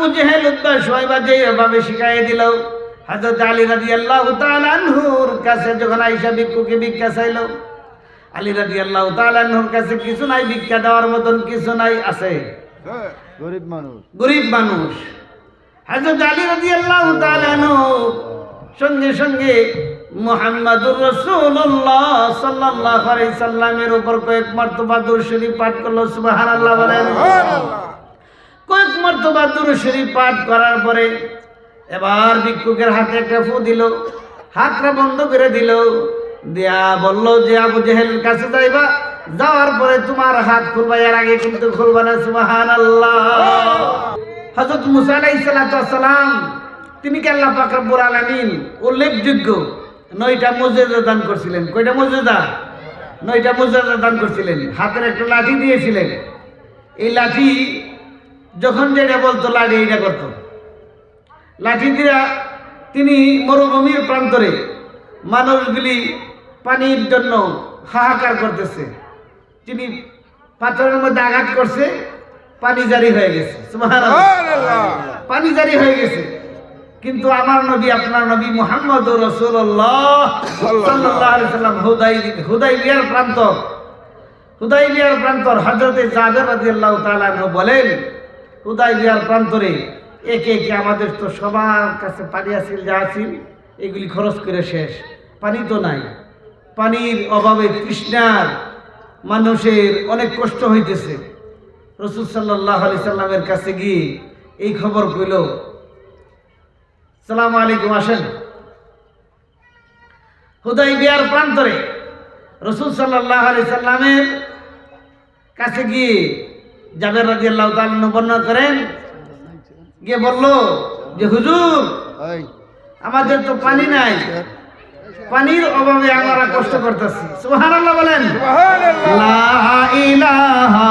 আবু জেহেল উদ্দা সোয়াইবা যে এভাবে শিখাই দিল হযরত আলী রাদিয়াল্লাহু তাআলা আনহুর কাছে যখন আইসা ভিক্ষুকে ভিক্ষা চাইল আলী রাদিয়াল্লাহু তাআলা আনহুর কাছে কিছু নাই ভিক্ষা দেওয়ার মতন কিছু নাই আছে। গরিব মানুষ। গরিব মানুষ। হযরত আলী রাদিয়াল্লাহু তাআলা আনহু সঙ্গে সঙ্গে মুহাম্মাদুর রাসূলুল্লাহ সাল্লাল্লাহু আলাইহি সাল্লামের উপর কয়েক মর্তবা দরুদ শরীফ পাঠ করল সুবহানাল্লাহ বলেন। কয়েক মর্তবা দরুদ শরীফ পাঠ করার পরে এবার ভিক্ষুকের হাতে একটা ফু দিল, হাতটা বন্ধ করে দিল, দেয়া বলল যে, আবু জেহেলের কাছে যাইবা। যাওয়ার পরে তোমার হাত খুলবা এর আগে কিন্তু খুলবা না, সুবহানাল্লাহ। হযরত মুসা আলাইহিস সালাম, তিনি কি আল্লাহ পাক রব্বুল আলামিন উল্লেখযোগ্য নয়টা মুজিজা দান করছিলেন? কয়টা মুজিজা নয়টা মুজিজা দান করছিলেন। হাতের একটা লাঠি দিয়েছিলেন। এই লাঠি যখন যেটা বলতো লাঠি এটা করতো। লাঠি দিয়া তিনি মরুভূমির প্রান্তরে মানুষগুলি পানির জন্য হাহাকার করতেছে। তিনি পাথরের মধ্যে আঘাত করছে পানি জারি হয়ে গেছে। পানি জারি হয়ে গেছে। কিন্তু আমার নবী আপনার নবী মোহাম্মদ রসুল্লাহ সাল্লাম হুদাই হুদাই বিয়ার প্রান্ত হুদাই বিয়ার প্রান্তর হজরতে আনহু বলেন হুদাই বিয়ার প্রান্তরে একে একে আমাদের তো সবার কাছে পানি আছিল যা আছিল এগুলি খরচ করে শেষ। পানি তো নাই। পানির অভাবে তৃষ্ণার মানুষের অনেক কষ্ট হইতেছে। রসুল সাল্লাহ আলি সাল্লামের কাছে গিয়ে এই খবর কইল, সালাম আলাইকুম, আসেন। হুদাই বিয়ার প্রান্তরে রসুল সাল্লাহ আলি সাল্লামের কাছে গিয়ে জাবের রাজি আল্লাহ বর্ণনা করেন গিয়ে বলল যে হুজুর আমাদের তো পানি নাই। পানির অভাবে আমরা কষ্ট করতেছি। সুবহানাল্লাহ বলেন। লা ইলাহা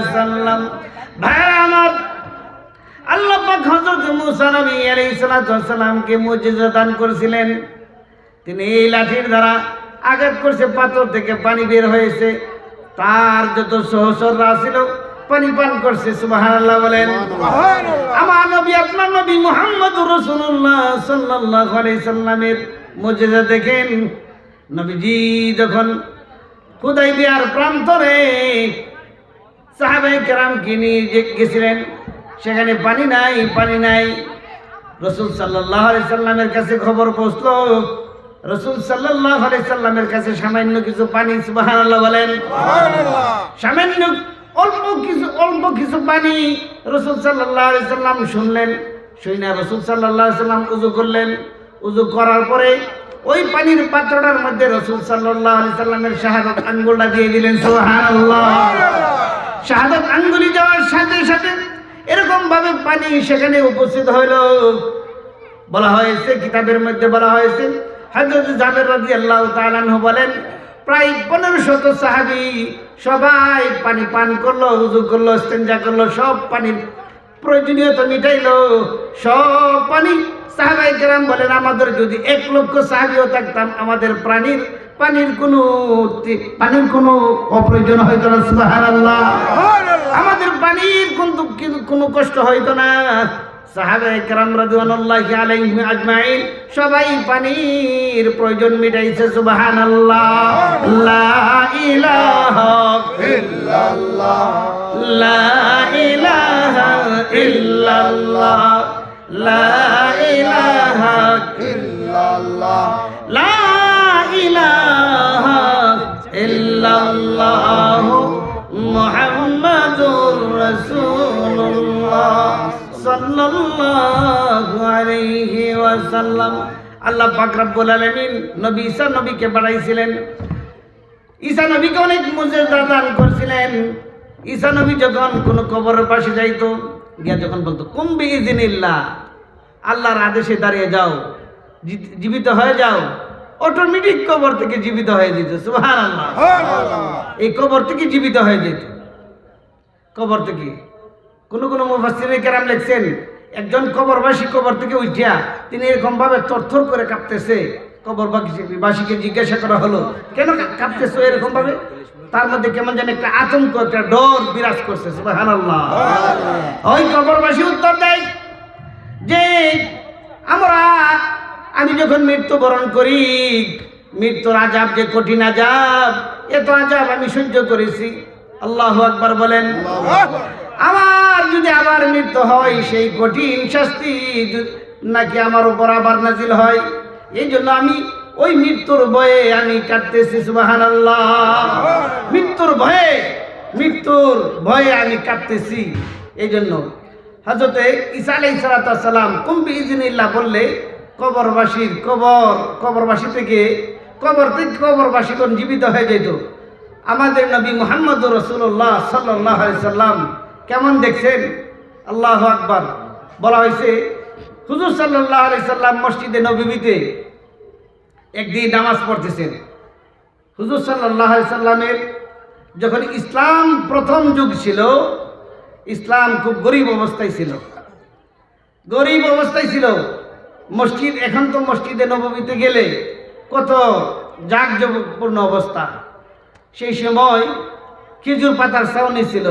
আলাইহি ওয়াসাল্লাম ভাই আমার, আল্লাহ পাক হযরত মুসা নবী আলাইহিস মুজিজা দান করেছিলেন। তিনি এই লাঠির দ্বারা আঘাত করছে, পাথর থেকে পানি বের হয়েছে। তার যত সহসররা ছিল, পানি পান করছে, সুবহানাল্লাহ বলেন। আমার নবী, আপনার নবী মুহাম্মদ রাসূলুল্লাহ সাল্লাল্লাহু আলাইহি সাল্লামের মুজিজা দেখেন। নবীজি যখন খুদাই প্রান্তরে সাহাবাই কেরামকে নিয়ে যে গেছিলেন? সেখানে পানি নাই পানি নাই। রসুল সাল্লাহ আলি সাল্লামের কাছে খবর পৌঁছলো। রসুল সাল্লাহ আলি সাল্লামের কাছে সামান্য কিছু পানি সুবাহান্লাহ বলেন। সামান্য অল্প কিছু অল্প কিছু পানি রসুল সাল্লাহ আলি সাল্লাম শুনলেন। শুই না রসুল সাল্লাহ সাল্লাম উজু করলেন। উজু করার পরে ওই পানির পাত্রটার মধ্যে রসুল সাল্লাহ আলি সাল্লামের শাহাদত আঙ্গুলটা দিয়ে দিলেন সুবহানাল্লাহ। শাহাদত আঙ্গুলি যাওয়ার সাথে সাথে এরকম ভাবে পানি সেখানে উপস্থিত হইল। বলা হয়েছে, কিতাবের মধ্যে বলা হয়েছে হজরত জাবের রাজি আল্লাহ তালানহ বলেন, প্রায় পনেরো শত সাহাবি সবাই পানি পান করল উজু করল স্তেঞ্জা করল, সব পানির প্রয়োজনীয়তা মিটাইলো, সব পানি সাহাবাই কেরাম বলেন, আমাদের যদি এক লক্ষ সাহাবিও থাকতাম, আমাদের প্রাণীর পানির কোনো পানির কোনো অপ্রয়োজন হইতো না সুবাহান আল্লাহ আমাদের পানির কিন্তু কোনো কষ্ট হইতো না। আজমাইন সবাই পানির প্রয়োজন মিটাইছে সুবাহান আল্লাহ লা লা আল্লাহ পাক নবী ঈসা নবীকে বাড়াইছিলেন। ঈসা নবীকে অনেক দান ঈসা নবী যখন কোনো কবরের পাশে যাইতো, গিয়া যখন বলতো কুম্বি ইজিনিল্লাহ আল্লাহর আদেশে দাঁড়িয়ে যাও জীবিত হয়ে যাও অটোমেটিক কবর থেকে জীবিত হয়ে যেত এই কবর থেকে জীবিত হয়ে যেত। কবর থেকে। কোন কোন মুফাসসিরে কেরাম লিখছেন একজন কবরবাসী কবর থেকে উঠিয়া তিনি এরকম ভাবে থরথর করে কাঁপতেছে। কবর কবরবাসীকে জিজ্ঞাসা করা হলো কেন কাঁপতেছো এরকম ভাবে তার মধ্যে কেমন যেন একটা আতঙ্ক একটা ডর বিরাজ করছে সুবহানাল্লাহ। ওই কবরবাসী উত্তর দেয় যে আমি যখন মৃত্যুবরণ করি মৃত্যুর আজাব যে কঠিন আজাব এত আজাব আমি সহ্য করেছি। আল্লাহ আকবার বলেন। আমার যদি আবার মৃত্যু হয় সেই কঠিন শাস্তি নাকি আমার উপর আবার নাজিল হয়? এই জন্য আমি ওই মৃত্যুর ভয়ে আমি কাঁদতেছি সুবাহান আল্লাহ মৃত্যুর ভয়ে মৃত্যুর ভয়ে আমি কাঁদতেছি। এই জন্য হজরতে ঈসা আলাই সালাতাম কুম্বি ইজিনিল্লাহ বললে কবরবাসীর কবর, কবরবাসী থেকে কবর থেকে কবরবাসী কোন জীবিত হয়ে যেত। আমাদের নবী মোহাম্মদ রসুল্লাহ সাল্লাহ সাল্লাম কেমন দেখছেন? আল্লাহ আকবার। বলা হয়েছে, হুজুর সাল্লাহ আলি সাল্লাম মসজিদে নবীতে একদিন নামাজ পড়তেছেন। হুজুর সাল্লাহ সাল্লামের যখন ইসলাম প্রথম যুগ ছিল, ইসলাম খুব গরিব অবস্থায় ছিল। গরিব অবস্থায় ছিল। মসজিদ এখন তো মসজিদে নবমীতে গেলে কত জাঁকজমকপূর্ণ অবস্থা। সেই সময় খেজুর পাতার ছাউনি ছিল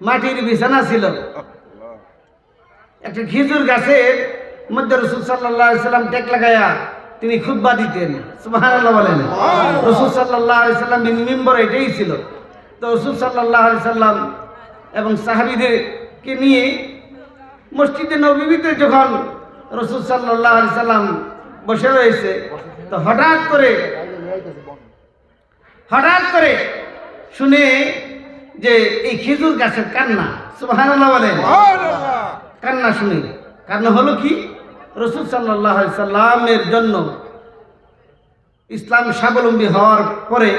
মাটির বিছানা ছিল। একটা খেজুর গাছের মধ্যে রসুল সাল্লাহ সাল্লাম টেক লাগাইয়া তিনি খুদ্া দিতেন। বলেন। রসুল সাল্লাহ সাল্লাম মিম্বর এটাই ছিল। তো রসুল সাল্লাহ সাল্লাম এবং সাহাবিদেরকে নিয়ে মসজিদে নবীতে যখন রসুল সাল্লাহ সাল্লাম বসে রয়েছে। তো হঠাৎ করে হঠাৎ করে শুনে যে এই খেজুর গাছের কান্না কান্না শুনে। কান্না হলো কি? রসুল সাল্লাহ সাল্লামের জন্য ইসলাম স্বাবলম্বী হওয়ার পরে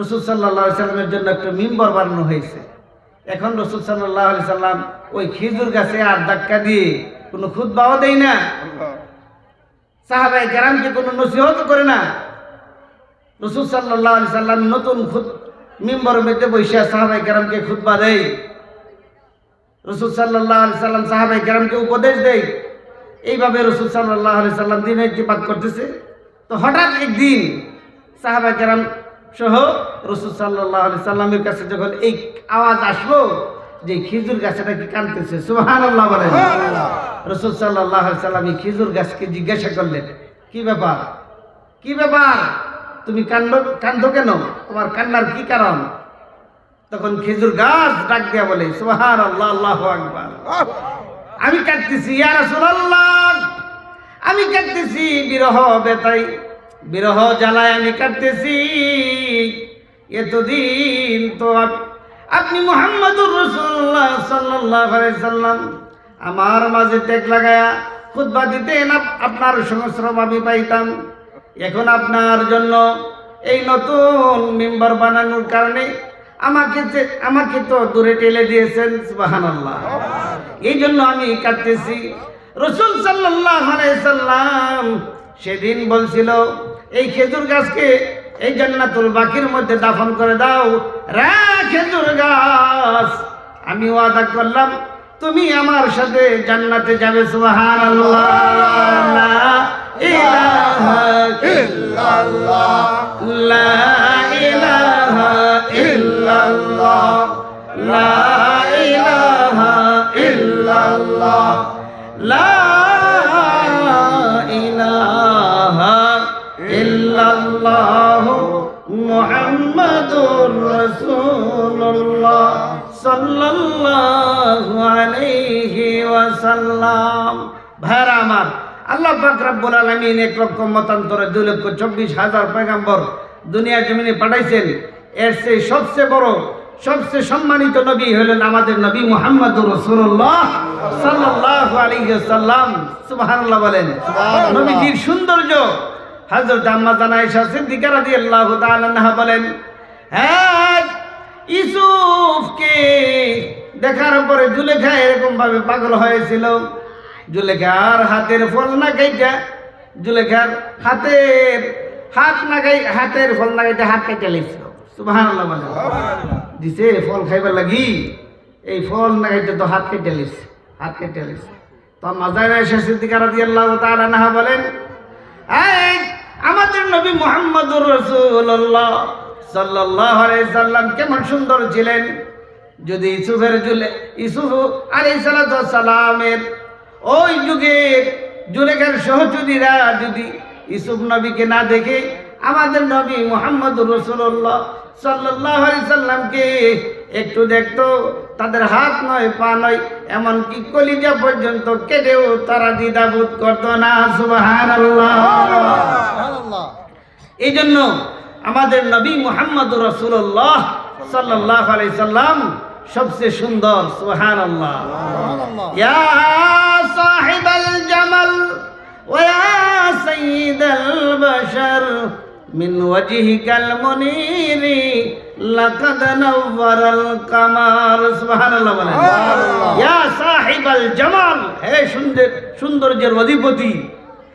রসুল সাল্লাহ সাল্লামের জন্য একটা মিম্বর বানানো হয়েছে। এখন রসুল সাল্লাহ সাল্লাম ওই খেজুর গাছে আর ধাক্কা দিয়ে কোনো খুদ খুদ্বাও দেয় না। সাহাবাই গ্রামকে কোনো নসিহত করে না। রসুল সাল্লাহ আলি সাল্লাম নতুন খুদ মিম্বর মধ্যে বৈশা সাহাবাই কেরামকে খুদ্া দেয়। রসুল সাল্লাহ আলি সাল্লাম সাহাবাই কেরামকে উপদেশ দেয়। এইভাবে রসুল সাল্লাহ আলি সাল্লাম দিন ইতিপাত করতেছে। তো হঠাৎ একদিন সাহাবাই কেরাম সহ রসুল সাল্লাহ আলি সাল্লামের কাছে যখন এই আওয়াজ আসলো যে খেজুর গাছটা কি কানতেছে? সুহান আল্লাহ বলেন রসুল সাল্লাহ সাল্লাম এই খেজুর গাছকে জিজ্ঞাসা করলেন কি ব্যাপার? কি ব্যাপার? তুমি কান্দ কান্দ কেন? তোমার কান্নার কি কারণ? তখন খেজুর গাছ ডাক দিয়া বলে সুহান আল্লাহ আল্লাহ আকবার। আমি কাঁদতেছি ইয়া আমি কাঁদতেছি বিরহ বেতাই বিরহ জ্বালায় আমি কাঁদতেছি। এতদিন তো আপনি মোহাম্মদুর রসুল্লাহ সাল্লাহ সাল্লাম, আমার মাঝে টেক লাগায়া খুদ্া দিতেন, আপ- আপনার সংস্রব আমি পাইতাম। এখন আপনার জন্য এই নতুন মেম্বার বানানোর কারণে আমাকে আমাকে তো দূরে টেলে দিয়েছেন, সুবহানাল্লাহ। এই জন্য আমি কাঁদতেছি। রসুল সাল্লাহ সাল্লাম সেদিন বলছিল, এই খেজুর গাছকে এই জান্নাতুল বাকির মধ্যে দাফন করে দাও। রে খেজুর গাছ। আমি ওয়াদা করলাম, তুমি আমার সাথে জান্নাতে যাবে, সুবহানাল্লাহ। লা রাসূলুল্লাহ সাল্লাল্লাহু আলাইহি ওয়াসাল্লাম। ভাইরা আমার আল্লাহ পাক রব্বুল আলামিন এক লক্ষ মতান্তরে দুই লক্ষ চব্বিশ হাজার দুনিয়া জমিনে পাঠাইছেন। এর সেই সবচেয়ে বড় সবচেয়ে সম্মানিত নবী হলেন আমাদের নবী মোহাম্মদ রসুল্লাহ সাল্লাহ বলেন। নবীজির সৌন্দর্য হজরত আম্মা জানা রাদিয়াল্লাহু তাআলা আনহা বলেন হ্যাঁ ইসুফকে দেখার পরে জুলেখা এরকম ভাবে পাগল হয়েছিল। জুলেখার হাতের ফল না খাইটা জুলেখার হাতের হাত না খাই হাতের ফল না খাইটা হাত কেটে লিখছিল বলেন দিছে ফল খাইবার লাগি। এই ফল না খাইতে তো হাত কেটে লিখছে হাত কেটে লিখছে তো মাজারা এসে সিদ্দিকা রাদিয়াল্লাহু তাআলা আনহা বলেন আমাদের নবী মোহাম্মদুর রসুল্লাহ সাল্লাহ সাল্লাম কেমন সুন্দর ছিলেন? যদি ইসুফের জুলে ইসুফ আলাই সালামের ওই যুগের জুলেখার সহচরীরা যদি ইসুফ নবীকে না দেখে আমাদের নবী মোহাম্মদ রসুল্লাহ সাল্লাহ সাল্লামকে একটু দেখতো তাদের হাত নয় পা নয় এমনকি কলিজা পর্যন্ত কেটেও তারা দ্বিধাবোধ করতো না সুবহানাল্লাহ। এই জন্য আমাদের নবী মোহাম্মদ রসুল্লাহ সাল্লাহ আলাই সাল্লাম সবচেয়ে সুন্দর সুহান আল্লাহ সুবহানাল্লাহ يا صاحب الجمل ويا سيد البشر من وجهك المنير لقد نور القمر سبحان الله বলেন ইয়া সাহিবাল জামাল হে সুন্দর সৌন্দর্যের অধিপতি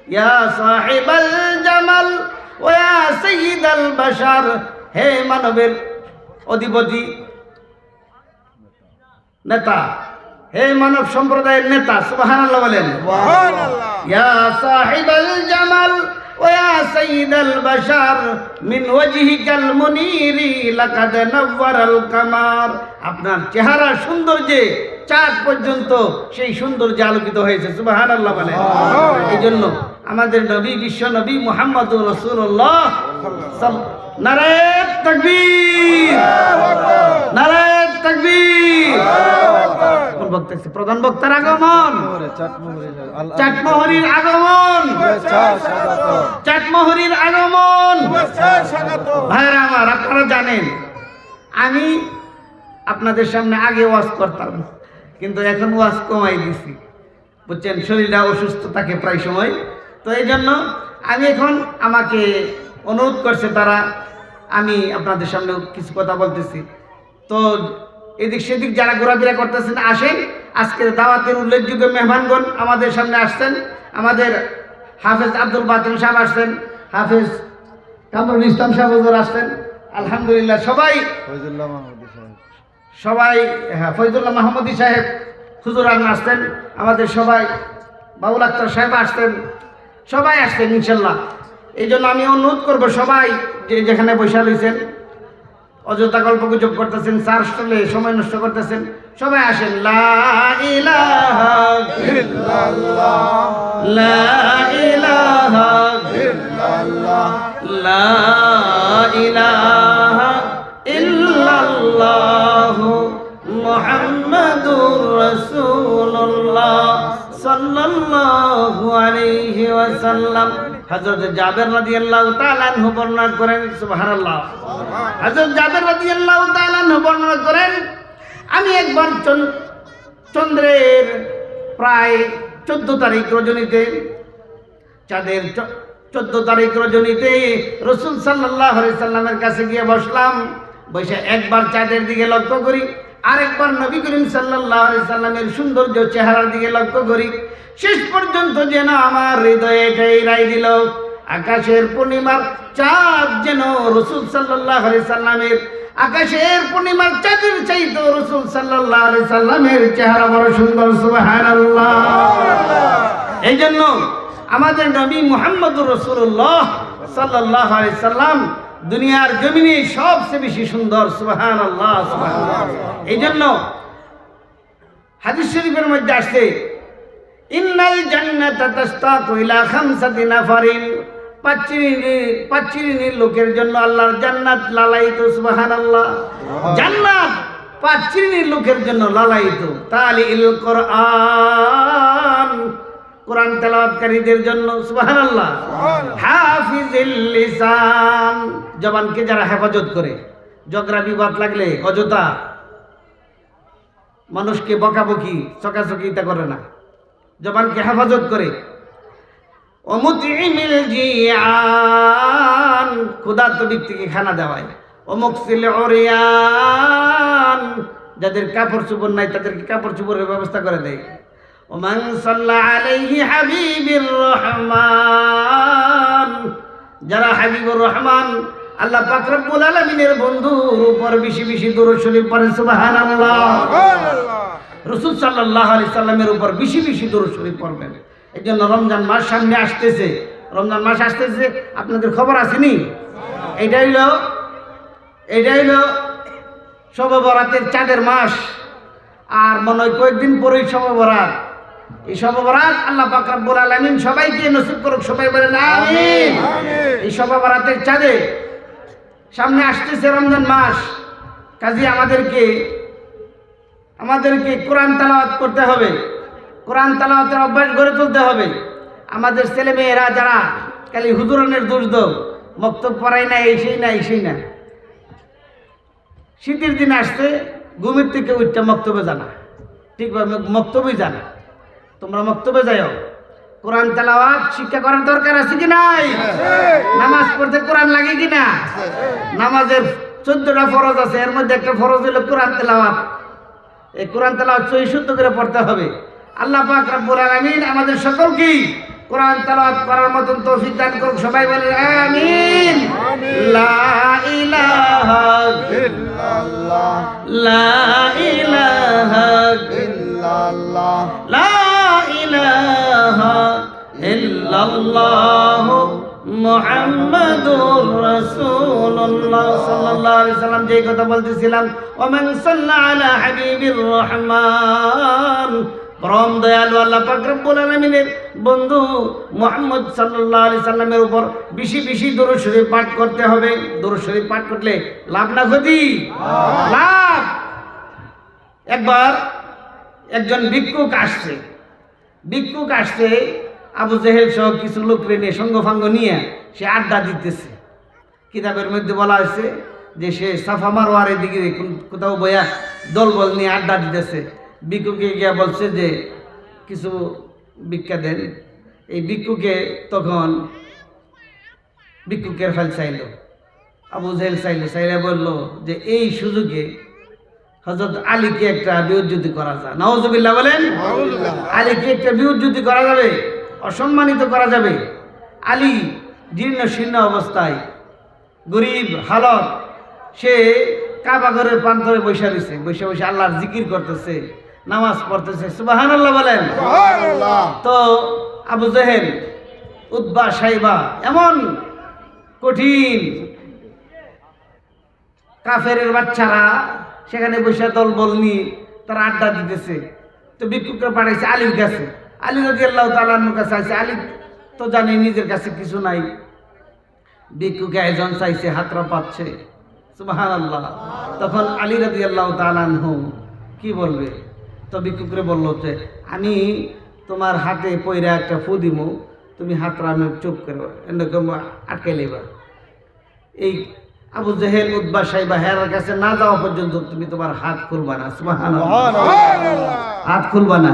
ইয়া সাহিবাল জামাল ওয়া হে মানবের অধিপতি নেতা হে মানব সম্প্রদায়ের নেতা সুবহানাল্লাহ বলেন। ইয়া সাহিবাল জামাল ওয়া সাইয়্যিদাল বাশার মিন ওয়াজহিকাল মুনীরি লাকাদ নাওয়ারাল কামার। আপনার চেহারা সৌন্দর্যে চাঁদ পর্যন্ত সেই সৌন্দর্যে আলোকিত হয়েছে সুবহানাল্লাহ বলেন এই জন্য আমাদের নবী বিশ্ব নবী মোহাম্মদ রাসূলুল্লাহ নারায়ণ তাকবীর। নারায়ণ তাকবীর। কোন বক্তা আছে? প্রধান বক্তার আগমন। মোহরে চাটমোহরির আগমন। চাটমোহরির আগমন। ভাইরা আমার আপনারা জানেন আমি আপনাদের সামনে আগে ওয়াজ করতাম। কিন্তু এখন ওয়াজ কমাই দিছি। বুঝছেন? শরীরটা অসুস্থ থাকে প্রায় সময়। তো এই জন্য আমি এখন আমাকে অনুরোধ করছে তারা, আমি আপনাদের সামনে কিছু কথা বলতেছি। তো এদিক সেদিক যারা ঘোরাফেরা করতেছেন, আসেন। আজকের দাওয়াতের উল্লেখযোগ্য মেহমানগণ আমাদের সামনে আসছেন। আমাদের হাফেজ আব্দুল বাতিল সাহেব আসছেন। হাফেজ কামরুল ইসলাম সাহেব আসছেন। আলহামদুলিল্লাহ, সবাই সবাই হ্যাঁ ফৈজুল্লাহ মাহমুদি সাহেব হুজুর আসতেন, আমাদের সবাই, বাবুল আক্তার সাহেব আসতেন, সবাই আসতেন ইনশাল্লাহ। এই জন্য আমি অনুরোধ করব সবাই, যে যেখানে বৈশা রয়েছেন, অযথা গল্প গুজব করতেছেন, চার স্টলে সময় নষ্ট করতেছেন, সবাই আসেন। লা ইলাহা ইলাহা সাল্লাল্লাহু আলাইহি ওয়াসাল্লাম হযরত জাবের রাদিয়াল্লাহু তাআলা আনহু বর্ণনা করেন, সুবহানাল্লাহ। হযরত জাবের রাদিয়াল্লাহু তাআলা আনহু বর্ণনা করেন, আমি একবার চন- চন্দ্রের প্রায় চোদ্দ তারিখ রজনীতে, চাঁদের চোদ্দ তারিখ রজনীতে রসুল সাল্লাহ সাল্লামের কাছে গিয়ে বসলাম, বসে একবার চাঁদের দিকে লক্ষ্য করি। আরেকবার নবী করিম সাল্লাহ সাল্লামের সৌন্দর্য চেহারার দিকে লক্ষ্য করি। শেষ পর্যন্ত যেন আমার হৃদয়ে এটাই রাই দিল আকাশের পূর্ণিমার চাঁদ যেন রসুল সাল্লাহ সাল্লামের আকাশের পূর্ণিমার চাঁদের চাইতো রসুল সাল্লাহ সাল্লামের চেহারা বড় সুন্দর এই জন্য আমাদের নবী মোহাম্মদুর রসুল্লাহ সাল্লাহ সাল্লাম দুনিয়ার জমিনে সবচেয়ে বেশি সুন্দর সুবাহান আল্লাহ এই জন্য হাদিস শরীফের মধ্যে আসছে ইন্নাল জান্নাতা তাস্তাকু ইলা খামসাতি নাফারিন। পাঁচশ্রেণীর লোকের জন্য আল্লাহর জান্নাত লালায়িত সুবহানাল্লাহ। জান্নাত পাঁচ লোকের জন্য লালায়িত। তালি ইল কোরআন কোরআন তেলাওয়াতকারীদের জন্য সুবহানাল্লাহ। হাফিজিল লিসান। জবানকে যারা হেফাজত করে। ঝগড়া, বিবাদ লাগলে অযথা মানুষকে বকাবকি, চকাচকিতা করে না। জবানকে হেফাজত করে। অমুতিমিল জিয়ান ক্ষুধার্ত ব্যক্তিকে খানা দেওয়ায়। অমুকসিল অরিয়ান যাদের কাপড় চোপড় নাই তাদেরকে কাপড় চোপড়ের ব্যবস্থা করে দেয়। ওমান সাল্লাহ আলাইহি হাবিবির রহমান, যারা হাবিবুর রহমান আল্লাহ পাক রব্বুল আলামিনের বন্ধুর উপর বেশি বেশি দরুদ শরীফ পড়েন সুবহানাল্লাহ। রসুল সাল্লাহ আলি সাল্লামের উপর বেশি বেশি দরুদ শরীফ পড়বেন। এই জন্য রমজান মাস সামনে আসতেছে। রমজান মাস আসতেছে আপনাদের খবর আসেনি? এইটা হইল এইটা হইল শবে বরাতের চাঁদের মাস। আর মনে হয় কয়েকদিন পরেই শবে বরাত এই শবে বরাত আল্লাহ পাক রব্বুল আলামিন সবাইকে নসিব করুক সবাই বলেন আমিন। এই শবে বরাতের চাঁদে সামনে আসতেছে রমজান মাস। কাজে, আমাদেরকে আমাদেরকে কোরআন তালাওয়াত করতে হবে। কোরআন তালাওয়াতের অভ্যাস গড়ে তুলতে হবে। আমাদের ছেলে মেয়েরা যারা খালি হুজুরনের দোষ দাও মক্তব পড়াই না এই সেই না এই সেই না শীতের দিন আসতে ঘুমের থেকে উঠতে মক্তবে জানা। ঠিকভাবে মক্তবই জানা। তোমরা মক্তবে যাও কোরআন তালাওয়াত শিক্ষা করার দরকার আছে কি নাই? নামাজ পড়তে কোরআন লাগে কি না? নামাজের চোদ্দটা ফরজ আছে এর মধ্যে একটা ফরজ হলো কোরআন তেলাওয়াত। এই কোরআন তেলাওয়াত সহি শুদ্ধ করে পড়তে হবে। আল্লাহ পাক রব্বুল আলামিন আমাদের সকলকেই কোরআন তেলাওয়াত করার মতন তৌফিক দান করুক। সবাই বলে আমিন। লা ইলাহা ইল্লাল্লাহ। লা ইলাহা ইল্লাল্লাহ। লা ইলাহা ইল্লাল্লাহ মুহাম্মাদুর রাসূলুল্লাহ সাল্লাল্লাহু আলাইহি সাল্লাম যেই কথা বলতেছিলাম ওমান সাল্লা আলা হাবিবির রহমান। পরম দয়ালু আল্লাহ পাক রব্বুল আলামিনের বন্ধু মুহাম্মদ সাল্লাল্লাহু আলাইহি সাল্লামের উপর বেশি বেশি দরুদ শরীফ পাঠ করতে হবে। দরুদ শরীফ পাঠ করলে লাভ না ক্ষতি? লাভ! একবার একজন ভিক্ষুক আসছে ভিক্ষুক আসছে, আবু জেহেল সহ কিছু লোক নিয়ে সঙ্গফাঙ্গ নিয়ে সে আড্ডা দিতেছে। কিতাবের মধ্যে বলা হয়েছে যে সে সাফা মারোয়ার দিকে কোথাও বইয়া দলবল নিয়ে আড্ডা দিতেছে। ভিক্ষুকে গিয়া বলছে যে, কিছু ভিক্ষা দেন। এই ভিক্ষুকে তখন ভিক্ষুকের ফেল চাইল। আবু জেহেল চাইল, চাইলে বলল যে, এই সুযোগে হজরত আলীকে একটা বিউজ্জুতি করা যায়। নওয়াজবিল্লাহ বলেন আলীকে একটা বিউজ্জুতি করা যাবে অসম্মানিত করা যাবে। আলী জীর্ণ শীর্ণ অবস্থায় গরিব হালত সে কাবা ঘরের প্রান্তরে বসে রয়েছে। বসে বসে আল্লাহর জিকির করতেছে নামাজ পড়তেছে। সুবাহান আল্লাহ বলেন তো আবু জেহেল উদ্বা সাইবা এমন কঠিন কাফের বাচ্চারা সেখানে বসে দল বল নিয়ে তারা আড্ডা দিতেছে। তো ভিক্ষুকরা পাঠাইছে, আলীর কাছে। আলী নদী আল্লাহ তালার কাছে আছে। আলী তো জানি নিজের কাছে কিছু নাই। ভিক্ষুকে একজন চাইছে, হাতরা পাচ্ছে। সুবাহান আল্লাহ তখন আলী রাদি আল্লাহ তালানহু কি বলবে? তো ভিক্ষুকরে বলল যে, আমি তোমার হাতে পয়রা একটা ফু দিমু। তুমি হাতরা আমি চুপ করো, এরকম আটকে লেবা এই আবু জেহেল উদ্বা সাহেবা হেরার কাছে না যাওয়া পর্যন্ত তুমি তোমার হাত খুলবা না হাত খুলবা না।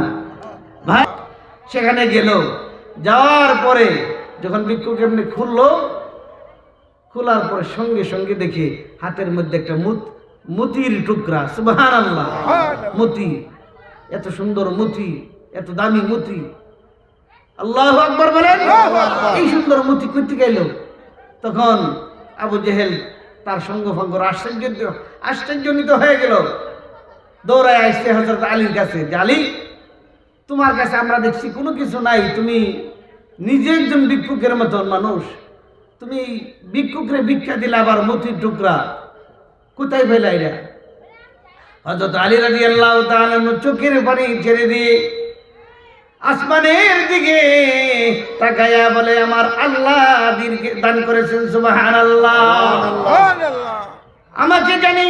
ভাই সেখানে গেল। যাওয়ার পরে যখন ভিক্ষুক এমনি খুললো খোলার পরে সঙ্গে সঙ্গে দেখে হাতের মধ্যে একটা মুত মতির টুকরা সুবহান আল্লাহ মতি এত সুন্দর মতি এত দামি মতি। আল্লাহ আকবর বলেন। এই সুন্দর মতি করতে গেল তখন আবু জেহেল তার সঙ্গ ভঙ্গ আশ্চর্য আশ্চর্যজনিত হয়ে গেল। দৌড়ায় আসছে হজরত আলীর কাছে। যে আলী, তোমার কাছে আমরা দেখছি কোনো কিছু নাই। তুমি নিজে একজন ভিক্ষুকের মতন মানুষ। তুমি ভিক্ষুকরে ভিক্ষা দিলে আবার মতির টুকরা কোথায় ফেলাই রে হজরত আলী রাজি আল্লাহ চোখের পানি ছেড়ে দিয়ে আসমানের দিকে তাকায়া বলে আমার আল্লাহ দিনকে দান করেছেন সুবাহান আল্লাহ আমাকে জানি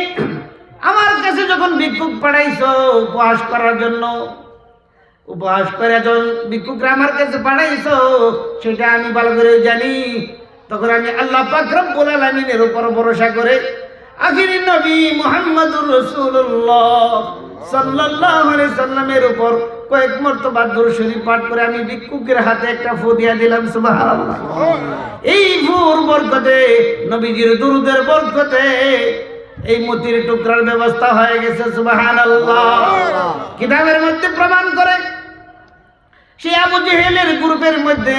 আমার কাছে যখন ভিক্ষুক পাঠাইছো উপহাস করার জন্য উপহাস করে যখন ভিক্ষুকরা আমার কাছে পাঠাইছো সেটা আমি ভালো করে জানি তখন আমি আল্লাহ পাক রব্বুল আলামিনের উপর ভরসা করে আখিরি নবী মুহাম্মদুর রাসূলুল্লাহ সাল্লাল্লাহু আলাইহি সাল্লামের উপর কয়েক মর্তবা দরুদ শরীফ পাঠ করে আমি ভিক্ষুকের হাতে একটা ফু দিয়া দিলাম এই ফুর বরকতে, নবীজির দুরুদের বরকতে এই মতির টুকরার ব্যবস্থা হয়ে গেছে কিতাবের মধ্যে প্রমাণ করে, সে আবু জেহেলের গ্রুপের মধ্যে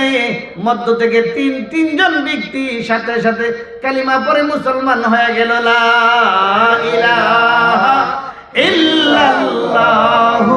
মধ্য থেকে তিন, তিনজন ব্যক্তি সাথে সাথে কালিমা পরে মুসলমান হয়ে গেল, লা ইলাহা ইল্লাল্লাহু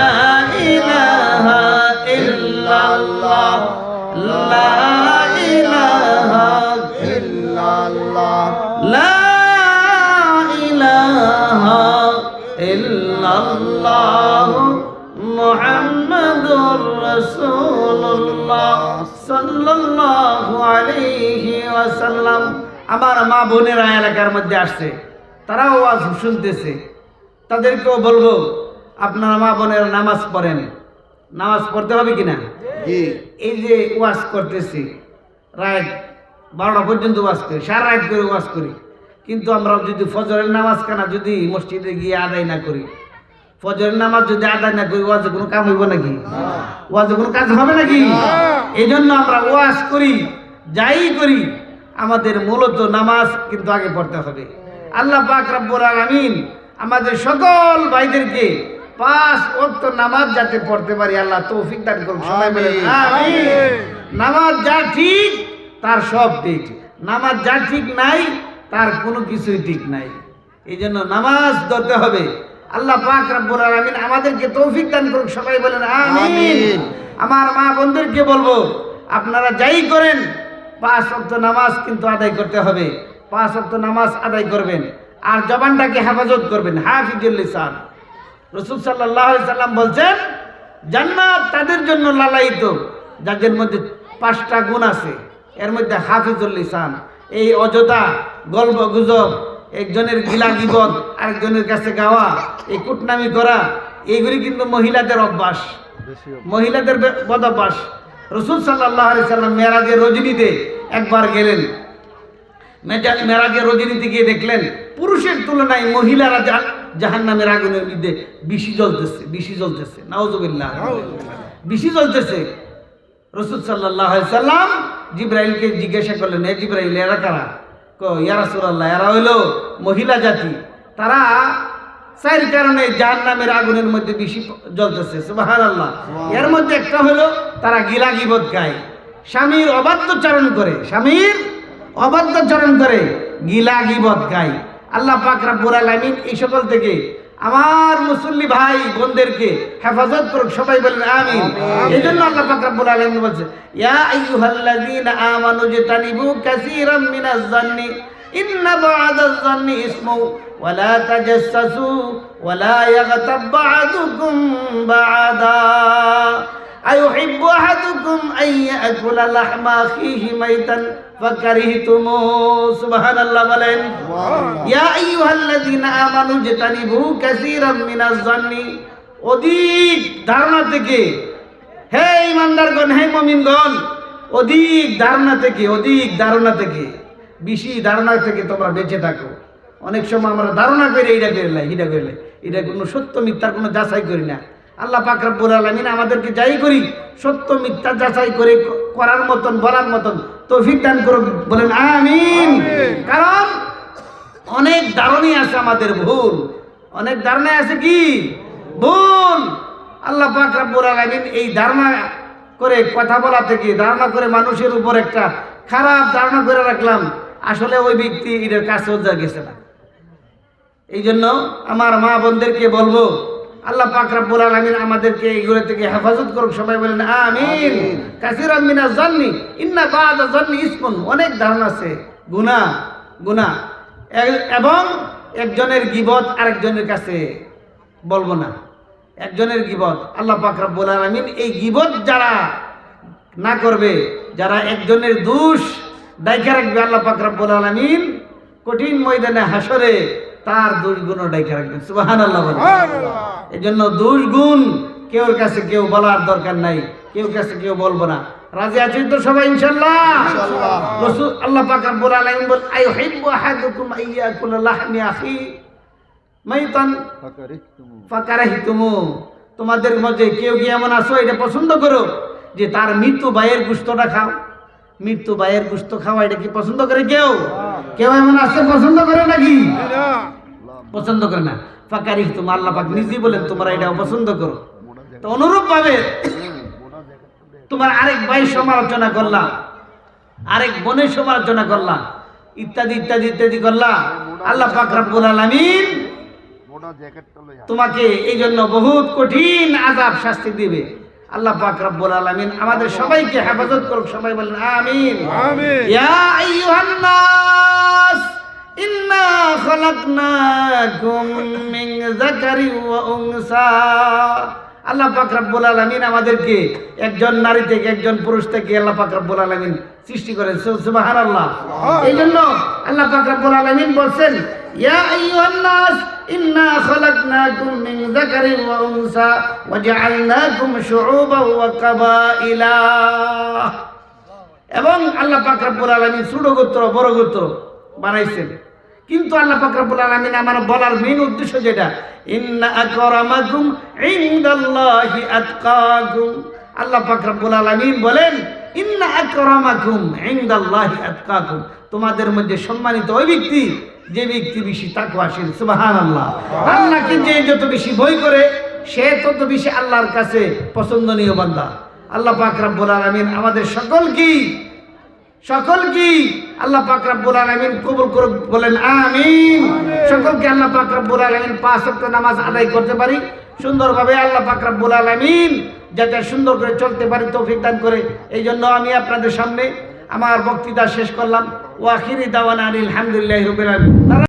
আমার মা বোনেরা এলাকার মধ্যে আসছে তারাও আজ শুনতেছে। তাদেরকেও বলব আপনারা মা বোনের নামাজ পড়েন। নামাজ পড়তে হবে কিনা? এই যে ওয়াজ করতেছি রাত বারোটা পর্যন্ত ওয়াজ করি সারা রাত করে ওয়াজ করি। কিন্তু আমরা যদি ফজরের নামাজ কানা যদি মসজিদে গিয়ে আদায় না করি ফজরের নামাজ যদি আদায় না করি ওয়াজে কোনো কাম হইব নাকি? ওয়াজে কোনো কাজ হবে নাকি? এই জন্য আমরা ওয়াজ করি যাই করি আমাদের মূলত নামাজ কিন্তু আগে পড়তে হবে। আল্লাহ পাক রব্বুল আলামিন আমাদের সকল ভাইদেরকে পাঁচ ওয়াক্ত নামাজ যাতে পড়তে পারি আল্লাহ তৌফিক দান করুন সবাই। আমিন। নামাজ যা ঠিক তার সব ঠিক। নামাজ যা ঠিক নাই তার কোনো কিছুই ঠিক নাই। এই জন্য নামাজ ধরতে হবে। আল্লাহ পাক রব্বুল আলামিন আমাদেরকে তৌফিক দান করুন সবাই বলেন আমিন। আমিন। আমার মা বোনদেরকে বলব আপনারা যাই করেন পাঁচ অক্ত নামাজ কিন্তু আদায় করতে হবে। পাঁচ অক্ত নামাজ আদায় করবেন আর জবানটাকে হেফাজত করবেন হাফিজুল লিসান। রসুল সাল্লাহ সাল্লাম বলছেন জান্নাত তাদের জন্য লালায়িত যাদের মধ্যে পাঁচটা গুণ আছে এর মধ্যে হাফিজুল লিসান। এই অযথা গল্প গুজব একজনের গিলা গিবদ আরেকজনের কাছে গাওয়া, এই কুটনামি করা, এইগুলি কিন্তু মহিলাদের অভ্যাস। মহিলাদের বদভ্যাস। রসুল সাল্লাহ আলি সাল্লাম মেরাজের রজনীতে একবার গেলেন। মেরাজের রজনীতে গিয়ে দেখলেন, পুরুষের তুলনায় মহিলারা জাহান নামের আগুনের মধ্যে বেশি জ্বলতেছে বেশি জ্বলতেছে। নাওজবিল্লাহ বেশি জ্বলতেছে। রসুল সাল্লাহ সাল্লাম জিব্রাইলকে জিজ্ঞাসা করলেন, এ জিব্রাইল, এরা কারা? ইয়ারাসুল্লাহ এরা হইল মহিলা জাতি। তারা চার কারণে যার নামের আগুনের মধ্যে বেশি জ্বলতেছে সুবাহান আল্লাহ এর মধ্যে একটা হলো তারা গিলা গিবত গায় স্বামীর অবাধ্যচারণ করে স্বামীর অবাধ্যচারণ করে গিলা গিবত গায় আল্লাহ পাক রাব্বুল আলামিন এই সকল থেকে আমার মুসল্লি ভাই বোনদেরকে হেফাজত করুক সবাই বলেন আমিন। এই জন্য আল্লাহ পাক রব্বুল আলামিন বলছে ইয়া আইয়ুহাল্লাযীনা আমানু জিতানিবু কাসীরাম মিনাজ জান্নি ইন্না বা'দাজ জান্নি ইসমু ওয়ালা তাজাসসু ওয়ালা ইয়াগতাব বা'দুকুম বা'দা أيحب أحدكم أن يأكل لحم أخيه ميتا فكرهتموه سبحان الله বলেন ইয়া আইয়ুহাল্লাযীনা আমানু জাতানিবু কাসীরাম মিনাজ জান্নি অধিক ধারণা থেকে হে ইমানদারগণ হে মুমিনগণ অধিক ধারণা থেকে অধিক ধারণা থেকে বেশি ধারণা থেকে তোমরা বেঁচে থাকো অনেক সময় আমরা ধারণা করে এইটা করলে এইটা করলে এটা কোনো সত্য মিথ্যার কোনো যাচাই করি না আল্লাহ পাক রব্বুল আলামিন আমাদেরকে যাই করি সত্য মিথ্যা যাচাই করে করার মতন বলার মতন তৌফিক দান করুন বলেন আমিন। কারণ অনেক ধারণই আছে আমাদের ভুল। অনেক ধারণায় আছে কি? ভুল। আল্লাহ পাক রব্বুল আলামিন এই ধারণা করে কথা বলা থেকে ধারণা করে মানুষের উপর একটা খারাপ ধারণা করে রাখলাম। আসলে ওই ব্যক্তি এটার কাছেও যা গেছে না। এই জন্য আমার মা বোনদেরকে বলব আল্লাহ পাক রাব্বুল আলামিন আমাদেরকে এইগুলো থেকে হেফাজত করুক। সবাই বলেন আমিন। কাসিরাম মিনা জান্নি ইন্না বাদা জান্নি ইসমুন। অনেক ধারণা আছে। গুনাহ গুনাহ। এবং একজনের গিবত আরেকজনের কাছে বলব না। একজনের গিবত। আল্লাহ পাক রাব্বুল আলামিন এই গিবত যারা না করবে যারা একজনের দোষ ডাইকা রাখবে আল্লাহ পাক রব্বুল আলামিন কঠিন ময়দানে হাসরে তার দোষ গুণও ডাইকা রাখবেন সুবহানাল্লাহ বলেন। এই জন্য দোষ গুণ কেউ কাছে কেউ বলার দরকার নাই কেউ কাছে কেউ বলব না। রাজি আছেন তো সবাই ইনশাল্লাহ। রাসূল আল্লাহ পাক রব্বুল আলামিন বল আইয়ুহিব্বু আহাদুকুম আইয়াকুলা লাহমি আখি মাইতান ফাকারাহিতুমু। তোমাদের মধ্যে কেউ কি এমন আছো? এটা পছন্দ করো। যে তার মৃত্যু ভাইয়ের গুস্তটা খাও। মৃত্যু ভাইয়ের গুস্ত খাওয়া এটা কি পছন্দ করে কেউ? কেউ এমন আছে পছন্দ করে নাকি? পছন্দ করে না। ফাকারি তুমি আল্লাহ পাক নিজেই বলেন তোমরা এটা অপছন্দ করো। তো অনুরূপ ভাবে তোমার আরেক ভাই সমালোচনা করলা আরেক বোনের সমালোচনা করলা ইত্যাদি ইত্যাদি ইত্যাদি করলা। আল্লাহ পাক রব্বুল আলামিন তোমাকে এই জন্য বহুত কঠিন আজাব শাস্তি দিবে। আল্লাহ পাক রব্বুল আলামিন আমাদের সবাইকে হেফাজত করুক। সবাই বলেন আমিন। আমিন। ইয়া আইয়ুহান নাস ইন্না খালাকনাকুম মিন যাকারি ওয়া উনসা। আল্লাহ পাক রব্বুল আলামিন আমাদেরকে একজন নারী থেকে একজন পুরুষ থেকে আল্লাহ পাক রব্বুল আলামিন সৃষ্টি করেন। সুবহানাল্লাহ। এই জন্য আল্লাহ পাক রব্বুল আলামিন বলছেন ইয়া আইয়ুহান নাস যাকারি ওয়া উনসা ওয়া জাআলনাকুম শুউবান ওয়া কাবাইলা এবং আল্লাহ পাক রব্বুল আলামিন ছোট গোত্র বড় গোত্র বানাইছেন। কিন্তু আল্লাহ পাক রব্বুল আলামিন আমার বলার মেইন উদ্দেশ্য যেটা ইন্না আকরামাকুম ইনদাল্লাহি আতকাকুম আল্লাহ পাক রব্বুল আলামিন বলেন ইন্না আকরামাকুম ইনদাল্লাহি আতকাকুম। তোমাদের মধ্যে সম্মানিত ওই ব্যক্তি যে ব্যক্তি বেশি তাকওয়াশীল সুবহানাল্লাহ। আল্লাহকে যে যত বেশি ভয় করে সে তত বেশি আল্লাহর কাছে পছন্দনীয় বান্দা। আল্লাহ পাক রব্বুল আলামিন আমাদের সকল কি সকল কি আল্লাহ পাক রব্বুল আলামিন কবুল করুক বলেন আমিন। সকলকে আল্লাহ পাক রব্বুল আলামিন পাঁচ ওয়াক্ত নামাজ আদায় করতে পারি। সুন্দরভাবে আল্লাহ ফাকরাবুল আলমিন যাতে সুন্দর করে চলতে পারি তৌফিক দান করে। এই জন্য আমি আপনাদের সামনে আমার বক্তৃতা শেষ করলাম। ওয়াখিরি দাওয়ানা আলহামদুলিল্লাহ রবিল